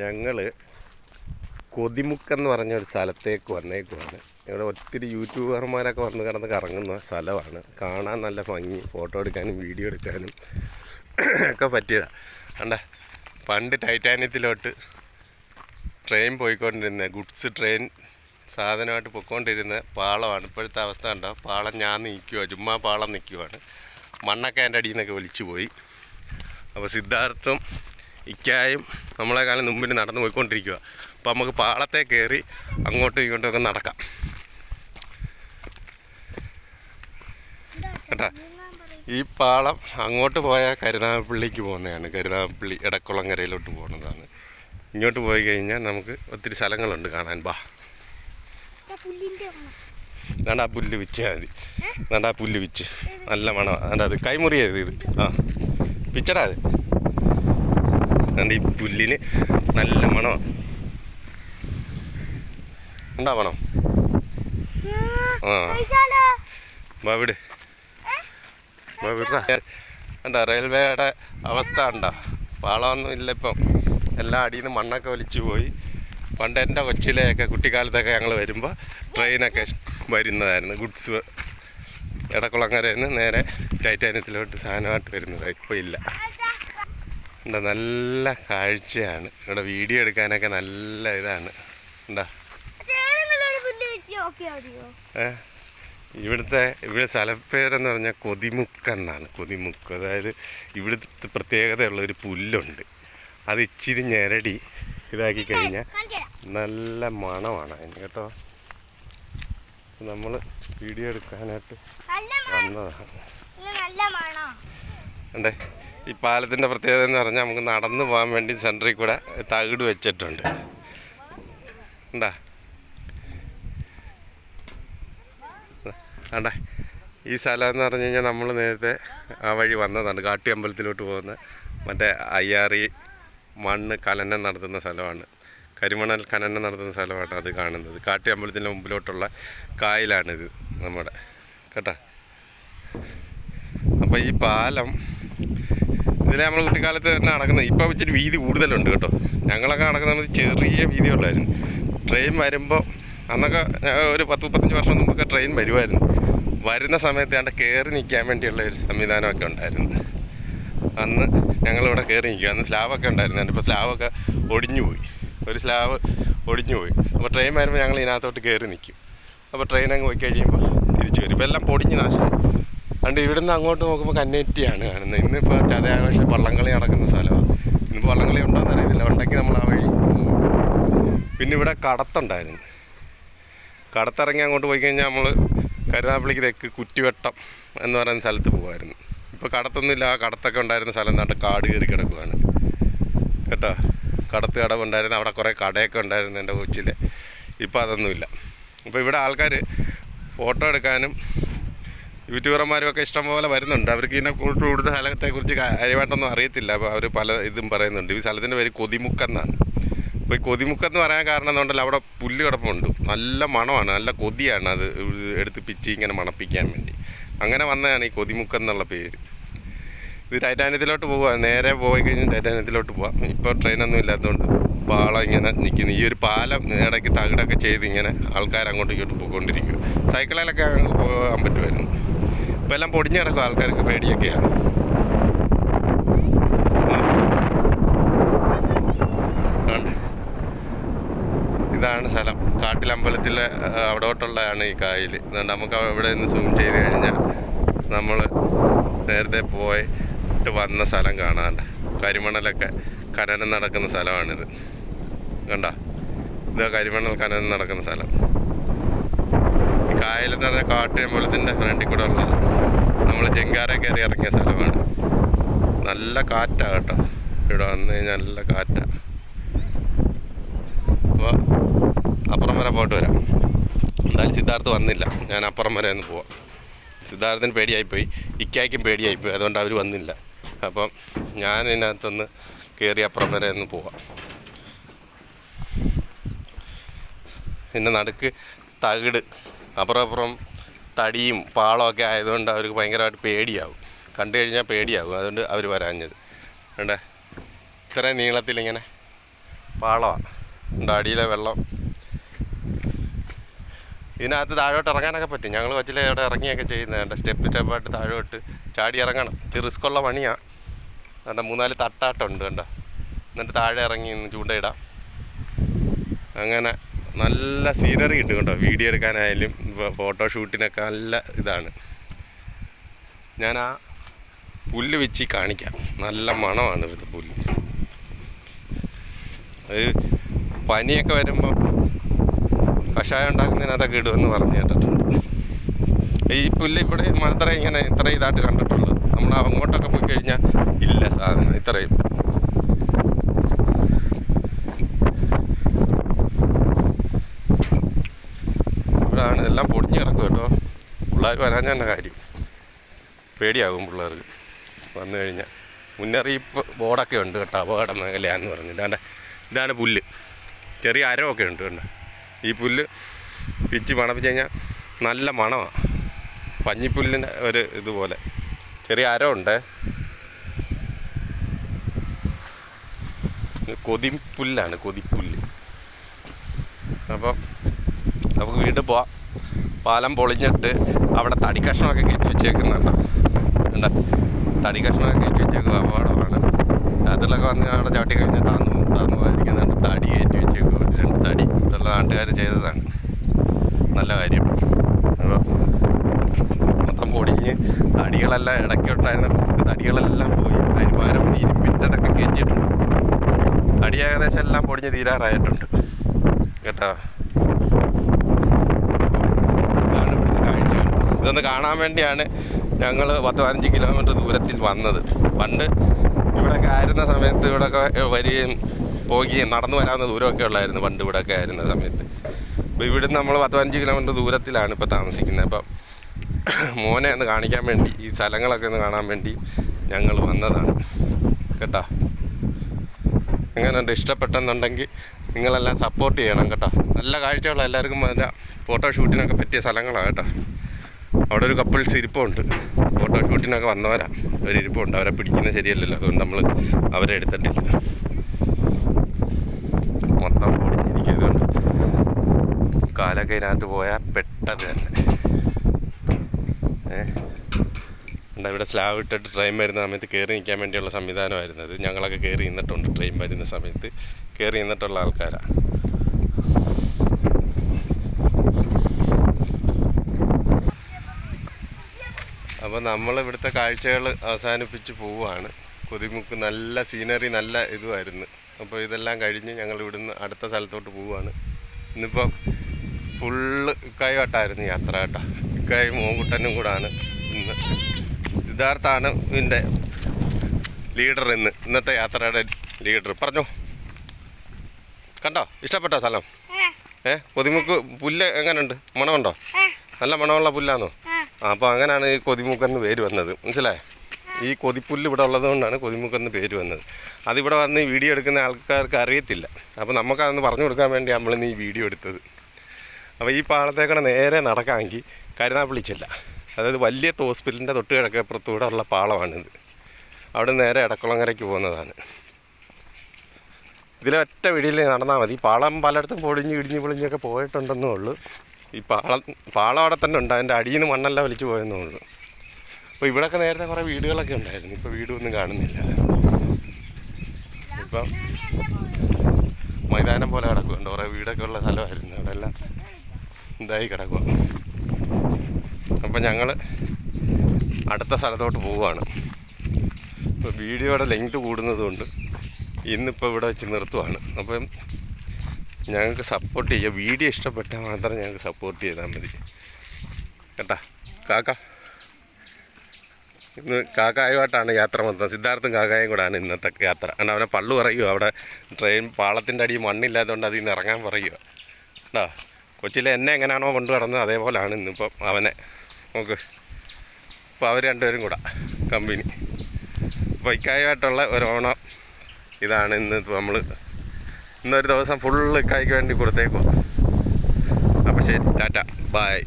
ഞങ്ങൾ കൊതിമുക്കെന്ന് പറഞ്ഞ ഒരു സ്ഥലത്തേക്ക് വന്നേക്കുവാണ്. ഇവിടെ ഒത്തിരി യൂട്യൂബർമാരൊക്കെ വന്ന് കിടന്ന് കറങ്ങുന്ന സ്ഥലമാണ്. കാണാൻ നല്ല ഭംഗി ഫോട്ടോ എടുക്കാനും വീഡിയോ എടുക്കാനും ഒക്കെ പറ്റിയതാണ് കണ്ട? പണ്ട് ടൈറ്റാനിയത്തിലോട്ട് ട്രെയിൻ പോയിക്കൊണ്ടിരുന്ന ഗുഡ്സ് ട്രെയിൻ സാധനമായിട്ട് പൊയ്ക്കൊണ്ടിരുന്ന പാളമാണ്. ഇപ്പോഴത്തെ അവസ്ഥ കണ്ടോ? പാളം ഞാൻ നിൽക്കുക ചുമ്മാ പാളം നിൽക്കുവാണ് മണ്ണൊക്കെ എന്റെ അടിയിൽ നിന്നൊക്കെ ഒലിച്ചു പോയി അപ്പോൾ സിദ്ധാർത്ഥും ഇക്കായും കാലം മുമ്പിൽ നടന്നു പോയിക്കൊണ്ടിരിക്കുക അപ്പോൾ നമുക്ക് പാളത്തെ കയറി അങ്ങോട്ടും ഇങ്ങോട്ടും ഒക്കെ നടക്കാം. കേട്ടാ? ഈ പാളം അങ്ങോട്ട് പോയാൽ കരുനാഗപ്പള്ളിക്ക് പോകുന്നതാണ്. കരുനാഗപ്പള്ളി ഇടക്കുളങ്ങരയിലോട്ട് പോകുന്നതാണ്. ഇങ്ങോട്ട് പോയി കഴിഞ്ഞാൽ നമുക്ക് ഒത്തിരി സ്ഥലങ്ങളുണ്ട് കാണാൻ. ബാ. അതാണ്ട് ആ പുല്ല് വിച്ചാൽ മതി. അതാണ്ട് ആ പുല്ല് വിച്ച് നല്ല മണമാണ് അതാണ്ട് അത് കൈമുറിയത് ഇത്. ആ. പിച്ചടാ അത്. അതാണ്ട് ഈ പുല്ലിന് നല്ല മണമാണ് ഉണ്ടാ മണം? ആ. എന്താ വിട്. കണ്ട റെയിൽവേയുടെ അവസ്ഥ ഉണ്ടോ പാളമൊന്നും ഇല്ല ഇപ്പം. എല്ലാ അടിയിൽ നിന്ന് മണ്ണൊക്കെ ഒലിച്ചു പോയി. പണ്ട് എന്റെ കൊച്ചിലെയൊക്കെ കുട്ടിക്കാലത്തൊക്കെ ഞങ്ങൾ വരുമ്പോൾ ട്രെയിനൊക്കെ വരുന്നതായിരുന്നു. ഗുഡ്സ് ഇടക്കുളങ്ങരയിൽ നിന്ന് നേരെ ടൈറ്റാനിയത്തിലോട്ട് സാധനമായിട്ട് വരുന്നതായി ഇപ്പോൾ ഇല്ല. എന്താ നല്ല കാഴ്ചയാണ്. ഇവിടെ വീഡിയോ എടുക്കാനൊക്കെ നല്ല ഇതാണ്. എന്താ? ഇവിടുത്തെ ഇവിടെ സ്ഥലപ്പേരെന്ന് പറഞ്ഞാൽ കൊതിമുക്ക് എന്നാണ്. കൊതിമുക്ക്. അതായത് ഇവിടുത്തെ പ്രത്യേകതയുള്ള ഒരു പുല്ലുണ്ട്. അത് ഇച്ചിരി ഞെരടി ഇതാക്കി കഴിഞ്ഞാൽ നല്ല മണമാണ് അതിന് കേട്ടോ. നമ്മൾ വീഡിയോ എടുക്കാനായിട്ട് വന്നതാണ്. അണ്ടേ ഈ പാലത്തിന്റെ പ്രത്യേകത എന്ന് പറഞ്ഞാൽ നമുക്ക് നടന്നു പോകാൻ വേണ്ടി സെന്ററിൽ കൂടെ തകിട് വെച്ചിട്ടുണ്ട്. ഉണ്ടാ ഈ സ്ഥലം എന്ന് പറഞ്ഞു കഴിഞ്ഞാൽ നമ്മൾ നേരത്തെ ആ വഴി വന്നതാണ്. കാട്ടി അമ്പലത്തിലോട്ട് പോകുന്ന മറ്റേ അയ്യാറി മണ്ണ് കലനം നടത്തുന്ന സ്ഥലമാണ്. കരിമണൽ ഖനനം നടത്തുന്ന സ്ഥലമാണ് അത് കാണുന്നത്. കാട്ടി അമ്പലത്തിന്റെ മുമ്പിലോട്ടുള്ള കായലാണിത് നമ്മുടെ. കേട്ടോ? അപ്പോൾ ഈ പാലം ഇതിലെ നമ്മൾ കുട്ടിക്കാലത്ത് തന്നെ നടക്കുന്നത് ഇപ്പോൾ ഇച്ചിരി വീതി കൂടുതലുണ്ട് കേട്ടോ. ഞങ്ങളൊക്കെ നടക്കുന്നത് ചെറിയ വീതിയുള്ളായിരുന്നു ട്രെയിൻ വരുമ്പോൾ അന്നൊക്കെ ഒരു പത്ത് മുപ്പത്തഞ്ച് വർഷം മുമ്പൊക്കെ ട്രെയിൻ വരുമായിരുന്നു വരുന്ന സമയത്ത് കണ്ട കയറി നിൽക്കാൻ വേണ്ടിയുള്ള ഒരു സംവിധാനമൊക്കെ ഉണ്ടായിരുന്നു. അന്ന് ഞങ്ങളിവിടെ കയറി നിൽക്കുക അന്ന് സ്ലാബൊക്കെ ഉണ്ടായിരുന്നു. ഇപ്പോൾ സ്ലാബൊക്കെ ഒടിഞ്ഞു പോയി. ഒരു സ്ലാബ് ഒടിഞ്ഞു പോയി. അപ്പോൾ ട്രെയിൻ വരുമ്പോൾ ഞങ്ങൾ ഇതിനകത്തോട്ട് കയറി നിൽക്കും. അപ്പോൾ ട്രെയിൻ അങ്ങ് പോയി കഴിയുമ്പോൾ തിരിച്ചു വരും. ഇപ്പോൾ എല്ലാം പൊടിഞ്ഞ് നാശമായി. അതുകൊണ്ട് ഇവിടുന്ന് അങ്ങോട്ട് നോക്കുമ്പോൾ കന്നേറ്റിയാണ്. കാണുന്നത് ഇന്നിപ്പോൾ ചതയാഘോഷ വള്ളംകളി നടക്കുന്ന സ്ഥലമാണ് ഇന്നിപ്പോൾ വള്ളംകളി ഉണ്ടോയെന്ന് അറിയത്തില്ല. ഉണ്ടെങ്കിൽ നമ്മൾ ആ വഴി പിന്നെ ഇവിടെ കടത്തുണ്ടായിരുന്നു. കടത്തിറങ്ങി അങ്ങോട്ട് പോയി കഴിഞ്ഞാൽ നമ്മൾ കരുനാപ്പള്ളിക്ക് തെക്ക് കുറ്റിവട്ടം എന്ന് പറയുന്ന സ്ഥലത്ത് പോകുമായിരുന്നു ഇപ്പോൾ കടത്തൊന്നുമില്ല. ആ കടത്തൊക്കെ ഉണ്ടായിരുന്ന സ്ഥലം എന്താണ്ട് കാട് കയറി കിടക്കുകയാണ് കേട്ടോ? കടത്ത് കടവ് ഉണ്ടായിരുന്നു. അവിടെ കുറേ കടയൊക്കെ ഉണ്ടായിരുന്നു എന്റെ കൊച്ചിലെ. ഇപ്പോൾ അതൊന്നുമില്ല. അപ്പോൾ ഇവിടെ ആൾക്കാർ ഫോട്ടോ എടുക്കാനും യൂട്യൂബർമാരും ഒക്കെ ഇഷ്ടംപോലെ വരുന്നുണ്ട്. അവർക്ക് ഇതിനെ കൂടുതൽ സ്ഥലത്തെക്കുറിച്ച് കാര്യമായിട്ടൊന്നും അറിയത്തില്ല. അപ്പോൾ അവർ പല ഇതും പറയുന്നുണ്ട്. ഈ സ്ഥലത്തിന്റെ പേര് കൊതിമുക്കെന്നാണ്. അപ്പോൾ ഈ കൊതിമുക്കെന്ന് പറയാൻ കാരണം എന്നുണ്ടല്ലോ അവിടെ പുല്ല് കിടപ്പുണ്ട്. നല്ല മണമാണ്. നല്ല കൊതിയാണ് അത് എടുത്ത് പിച്ച് ഇങ്ങനെ മണപ്പിക്കാൻ വേണ്ടി. അങ്ങനെ വന്നതാണ് ഈ കൊതിമുക്കെന്നുള്ള പേര്. ഇത് ടൈറ്റാനിയത്തിലോട്ട് പോവുക നേരെ പോയി കഴിഞ്ഞാൽ ടൈറ്റാനിയത്തിലോട്ട് പോവാം. ഇപ്പോൾ ട്രെയിനൊന്നും ഇല്ലാത്തതുകൊണ്ട് പാളം ഇങ്ങനെ നിൽക്കുന്നു ഈ ഒരു പാലം ഇടയ്ക്ക് തകിടൊക്കെ ചെയ്ത് ഇങ്ങനെ ആൾക്കാർ അങ്ങോട്ടും ഇങ്ങോട്ടും പോയിക്കൊണ്ടിരിക്കും സൈക്കിളിലൊക്കെ അങ്ങ് പോകാൻ പറ്റുമായിരുന്നു. ഇപ്പം എല്ലാം പൊടിഞ്ഞ് കിടക്കും. ആൾക്കാർക്ക് പേടിയൊക്കെയാണ്. ഇതാണ് സ്ഥലം. കാട്ടിലമ്പലത്തിലെ അവിടോട്ടുള്ളതാണ് ഈ കായൽ നമുക്ക് ഇവിടെ നിന്ന് സൂം ചെയ്ത് കഴിഞ്ഞാൽ നമ്മൾ നേരത്തെ പോയിട്ട് വന്ന സ്ഥലം കാണാണ്ട്. കരിമണലൊക്കെ ഖനനം നടക്കുന്ന സ്ഥലമാണിത്. കണ്ട? ഇതാ കരിമണൽ ഖനനം നടക്കുന്ന സ്ഥലം. കായലെന്ന് പറഞ്ഞാൽ കാട്ടിയമ്പലത്തിന്റെ ഫ്രണ്ടിൽ കൂടെ ഉള്ളത്. നമ്മൾ ജങ്കാര കയറി ഇറങ്ങിയ സ്ഥലമാണ്. നല്ല കാറ്റാണ് കേട്ടോ. ഇവിടെ വന്നു കഴിഞ്ഞാൽ നല്ല കാറ്റാണ് അപ്പോൾ അപ്പുറം വരെ പോയിട്ട് വരാം. എന്തായാലും സിദ്ധാർത്ഥ് വന്നില്ല. ഞാൻ അപ്പുറം വരെ ഒന്ന് പോവാം. സിദ്ധാർത്ഥിന് പേടിയായിപ്പോയി. ഇക്കായ്ക്കും പേടിയായിപ്പോയി. അതുകൊണ്ട് അവർ വന്നില്ല. അപ്പം ഞാൻ ഇതിനകത്തൊന്ന് കയറി അപ്പുറം വരെ ഒന്ന് പോവാം. പിന്നെ നടുക്ക് തകിട്. അപ്പുറം അപ്പുറം തടിയും പാളമൊക്കെ ആയതുകൊണ്ട് അവർക്ക് ഭയങ്കരമായിട്ട് പേടിയാവും. കണ്ടു കഴിഞ്ഞാൽ പേടിയാവും. അതുകൊണ്ട് അവർ വരാഞ്ഞത്. വേണ്ടേ ഇത്രയും നീളത്തിലിങ്ങനെ പാളമാണ് ഉണ്ട് അടിയിലെ വെള്ളം. ഇതിനകത്ത് താഴോട്ട് ഇറങ്ങാനൊക്കെ പറ്റും. ഞങ്ങൾ കൊച്ചിലെ അവിടെ ഇറങ്ങിയൊക്കെ ചെയ്യുന്നതുണ്ട് സ്റ്റെപ്പ് സ്റ്റെപ്പായിട്ട് താഴോട്ട് ചാടി ഇറങ്ങണം. ഇത് റിസ്ക് ഉള്ള പണിയാണ് കണ്ട? മൂന്നാൽ തട്ടാട്ടുണ്ട് കണ്ട? എന്നിട്ട് താഴെ ഇറങ്ങി ചൂണ്ടയിടാം. അങ്ങനെ നല്ല സീനറി കിട്ടും കേട്ടോ. വീഡിയോ എടുക്കാനായാലും ഫോട്ടോഷൂട്ടിനൊക്കെ നല്ല ഇതാണ്. ഞാൻ ആ പുല്ല് വെച്ച് കാണിക്കാം. നല്ല മണമാണ് ഇവിടുത്തെ പുല്ല്. അത് പനിയൊക്കെ വരുമ്പോൾ കഷായം ഉണ്ടാക്കുന്നതിനകത്തൊക്കെ ഇടുമെന്ന് പറഞ്ഞു കേട്ടിട്ടുണ്ട്. ഈ പുല്ല് ഇവിടെ മാത്രമേ ഇങ്ങനെ ഇത്ര ഇതായിട്ട് കണ്ടിട്ടുള്ളൂ. നമ്മൾ അങ്ങോട്ടൊക്കെ പോയി കഴിഞ്ഞാൽ ഇല്ല സാധനം ഇത്രയും. എല്ലാം കേട്ടോ. പിള്ളേർ വരാൻ തന്നെ കാര്യം. പേടിയാകും പിള്ളേർക്ക്. വന്നു കഴിഞ്ഞാൽ മുന്നറിയിപ്പ് ബോർഡൊക്കെ ഉണ്ട് കേട്ടോ അപകട മേഖലയാന്ന് പറഞ്ഞു. ഇതാണ്ട് ഇതാണ് പുല്ല്. ചെറിയ അരമൊക്കെ ഉണ്ട് കണ്ടോ. ഈ പുല്ല് പിച്ച് മണപ്പിച്ച് കഴിഞ്ഞാൽ നല്ല മണമാണ് പഞ്ഞിപ്പുല്ലിന്റെ ഒരു ഇതുപോലെ. ചെറിയ അരമുണ്ട്. കൊതിപ്പുല്ലാണ് കൊതിപ്പുല്ല്. അപ്പം നമുക്ക് വീണ്ടും പോവാം. പാലം പൊളിഞ്ഞിട്ട് അവിടെ തടി കഷ്ണമൊക്കെ കയറ്റി വെച്ചേക്കുന്നുണ്ട്. ഉണ്ട് തടി കഷ്ണമൊക്കെ കയറ്റി വെച്ചേക്കുന്ന അപകടമാണ്. അതിലൊക്കെ വന്ന് അവിടെ ചവിട്ടി കഴിഞ്ഞാൽ താന്നു. താന്നു പോയിരിക്കുന്നുണ്ട് തടി കയറ്റി വെച്ചേക്കുക രണ്ട് തടി ഇതെല്ലാം നാട്ടുകാർ ചെയ്തതാണ്. നല്ല കാര്യം. അപ്പോൾ മൊത്തം പൊടിഞ്ഞ് തടികളെല്ലാം ഇടയ്ക്കുണ്ടായിരുന്ന കുറുക്ക് തടികളെല്ലാം പോയി. അതിന് പകരം ഇരുമ്പിന്റെതൊക്കെ കയറ്റിയിട്ടുണ്ട്. തടി ഏകദേശം എല്ലാം പൊടിഞ്ഞ് തീരാറായിട്ടുണ്ട്. കേട്ടോ ഇതാണ് ഇവിടുത്തെ കാഴ്ചകൾ ഇതൊന്ന് കാണാൻ വേണ്ടിയാണ് ഞങ്ങൾ പത്ത് പതിനഞ്ച് കിലോമീറ്റർ ദൂരത്തിൽ വന്നത്. പണ്ട് ഇവിടെയൊക്കെ ആയിരുന്ന സമയത്ത് ഇവിടെയൊക്കെ വരികയും പോകുകയും നടന്നു വരാവുന്ന ദൂരമൊക്കെ ഉള്ളായിരുന്നു പണ്ട് ഇവിടെയൊക്കെ ആയിരുന്ന സമയത്ത്. അപ്പോൾ ഇവിടെ നമ്മൾ പത്ത് പതിനഞ്ച് കിലോമീറ്റർ ദൂരത്തിലാണ് ഇപ്പോൾ താമസിക്കുന്നത്. അപ്പം മോനെ ഒന്ന് കാണിക്കാൻ വേണ്ടി ഈ സ്ഥലങ്ങളൊക്കെ ഒന്ന് കാണാൻ വേണ്ടി ഞങ്ങൾ വന്നതാണ്. കേട്ടോ? എങ്ങനെയുണ്ട് ഇഷ്ടപ്പെട്ടെന്നുണ്ടെങ്കിൽ നിങ്ങളെല്ലാം സപ്പോർട്ട് ചെയ്യണം കേട്ടോ. നല്ല കാഴ്ചകൾ എല്ലാവർക്കും. നല്ല ഫോട്ടോ ഷൂട്ടിനൊക്കെ പറ്റിയ സ്ഥലങ്ങളാണ് കേട്ടോ. അവിടെ ഒരു കപ്പിൾസ് ഇരിപ്പുണ്ട്. ഫോട്ടോ ഷൂട്ടിനൊക്കെ വന്നവരാ. ഒരു ഇരിപ്പുണ്ട്. അവരെ പിടിക്കുന്നത് ശരിയല്ലല്ലോ. അതുകൊണ്ട് നമ്മൾ അവരെ എടുത്തിട്ടില്ല. മൊത്തം പൊടിഞ്ഞിരിക്കുന്നതുകൊണ്ട് കാലൊക്കെ ഇതിനകത്ത് പോയാൽ പെട്ടത് തന്നെ. ഏഹ് ഇവിടെ സ്ലാബ് ഇട്ടിട്ട് ട്രെയിൻ വരുന്ന സമയത്ത് കയറി നിൽക്കാൻ വേണ്ടിയുള്ള സംവിധാനമായിരുന്നു അത് ഞങ്ങളൊക്കെ കയറി നിന്നിട്ടുണ്ട് ട്രെയിൻ വരുന്ന സമയത്ത്. കയറി നിന്നിട്ടുള്ള ആൾക്കാരാണ് അപ്പോൾ നമ്മൾ ഇവിടുത്തെ കാഴ്ചകൾ അവസാനിപ്പിച്ച് പോവുകയാണ്. കൊതിമുക്ക് നല്ല സീനറി നല്ല ഇതുമായിരുന്നു. അപ്പോൾ ഇതെല്ലാം കഴിഞ്ഞ് ഞങ്ങൾ ഇവിടുന്ന് അടുത്ത സ്ഥലത്തോട്ട് പോവുകയാണ്. ഇന്നിപ്പം ഫുള്ള് ഇക്കായുമായിട്ടായിരുന്നു യാത്ര കേട്ടോ. ഇക്കായും കൂടെ കൂടാണ് ഇന്ന്. സിദ്ധാർത്ഥാണ് ഇതിന്റെ ലീഡർ ഇന്ന്. ഇന്നത്തെ യാത്രയുടെ ലീഡർ പറഞ്ഞു. കണ്ടോ? ഇഷ്ടപ്പെട്ടോ സ്ഥലം? ഏ? കൊതിമുക്ക് പുല്ല് എങ്ങനെയുണ്ട് മണമുണ്ടോ? നല്ല മണമുള്ള. ആ. അപ്പോൾ അങ്ങനെയാണ് ഈ കൊതിമുക്കെന്ന് പേര് വന്നത്. മനസ്സിലായേ? ഈ കൊതിപ്പുല്ല് ഇവിടെ ഉള്ളത് കൊണ്ടാണ് കൊതിമുക്കെന്ന് പേര് വന്നത്. അതിവിടെ വന്ന് ഈ വീഡിയോ എടുക്കുന്ന ആൾക്കാർക്ക് അറിയത്തില്ല. അപ്പോൾ നമുക്കതൊന്ന് പറഞ്ഞു കൊടുക്കാൻ വേണ്ടി നമ്മളിന്ന് ഈ വീഡിയോ എടുത്തത്. അപ്പോൾ ഈ പാളത്തേക്കടെ നേരെ നടക്കാമെങ്കിൽ കരുനാപ്പിളിച്ചില്ല ചെല്ല. അതായത് വലിയ ഹോസ്പിറ്റലിന്റെ തൊട്ട് കിഴക്കപ്പുറത്തൂടെ ഉള്ള പാളമാണിത്. അവിടെ നേരെ ഇടക്കുളങ്ങരയ്ക്ക് പോകുന്നതാണ്. ഇതിലൊറ്റ വീടിയിൽ നടന്നാൽ മതി. പാളം പലയിടത്തും പൊടിഞ്ഞ് ഇടിഞ്ഞ് പൊളിഞ്ഞൊക്കെ പോയിട്ടുണ്ടെന്നേ ഉള്ളൂ. ഈ പാളം പാളം അവിടെ തന്നെ ഉണ്ട്. അതിന്റെ അടിയിൽ നിന്ന് മണ്ണെല്ലാം വലിച്ചു പോയെന്നേ ഉള്ളൂ അപ്പോൾ ഇവിടെയൊക്കെ നേരത്തെ കുറേ വീടുകളൊക്കെ ഉണ്ടായിരുന്നു. ഇപ്പോൾ വീടൊന്നും കാണുന്നില്ല. ഇപ്പം മൈതാനം പോലെ കിടക്കുന്നുണ്ട്. കുറേ വീടൊക്കെ ഉള്ള സ്ഥലമായിരുന്നു. അവിടെ എല്ലാം ഇതായി കിടക്കുക അപ്പം ഞങ്ങൾ അടുത്ത സ്ഥലത്തോട്ട് പോവുകയാണ്. ഇപ്പോൾ വീഡിയോയുടെ ലെങ്ത് കൂടുന്നതുകൊണ്ട് ഇന്നിപ്പോൾ ഇവിടെ വെച്ച് നിർത്തുവാണ്. അപ്പം ഞങ്ങൾക്ക് സപ്പോർട്ട് ചെയ്യുക വീഡിയോ ഇഷ്ടപ്പെട്ടാൽ മാത്രം ഞങ്ങൾക്ക് സപ്പോർട്ട് ചെയ്താൽ മതി. കേട്ടാ? കാക്ക? ഇന്ന് കാക്കായുമായിട്ടാണ് യാത്ര മൊത്തം. സിദ്ധാർത്ഥും കാക്കായും കൂടാണ് ഇന്നത്തെ യാത്ര. കാരണം അവനെ പള്ളു പറയുമോ അവിടെ ട്രെയിൻ പാളത്തിന്റെ അടിയിൽ മണ്ണില്ലാത്തതുകൊണ്ട് അതിൽ നിന്ന് ഇറങ്ങാൻ പറയുക കേട്ടോ കൊച്ചിലെ എന്നെ എങ്ങനെയാണോ കൊണ്ടു നടന്നത് അതേപോലെയാണ് ഇന്നിപ്പം അവനെ. നോക്ക്. അപ്പോൾ അവർ രണ്ടുപേരും കൂടെ കമ്പനി. അപ്പോൾ ഇക്കായുമായിട്ടുള്ള ഒരു ഓണം ഇതാണ് ഇന്ന് നമ്മൾ ഇന്നൊരു ദിവസം ഫുള്ള് കൈക്ക് വേണ്ടി കൊടുത്തേക്കും. അപ്പോൾ ശരി ടാറ്റ. ബായ്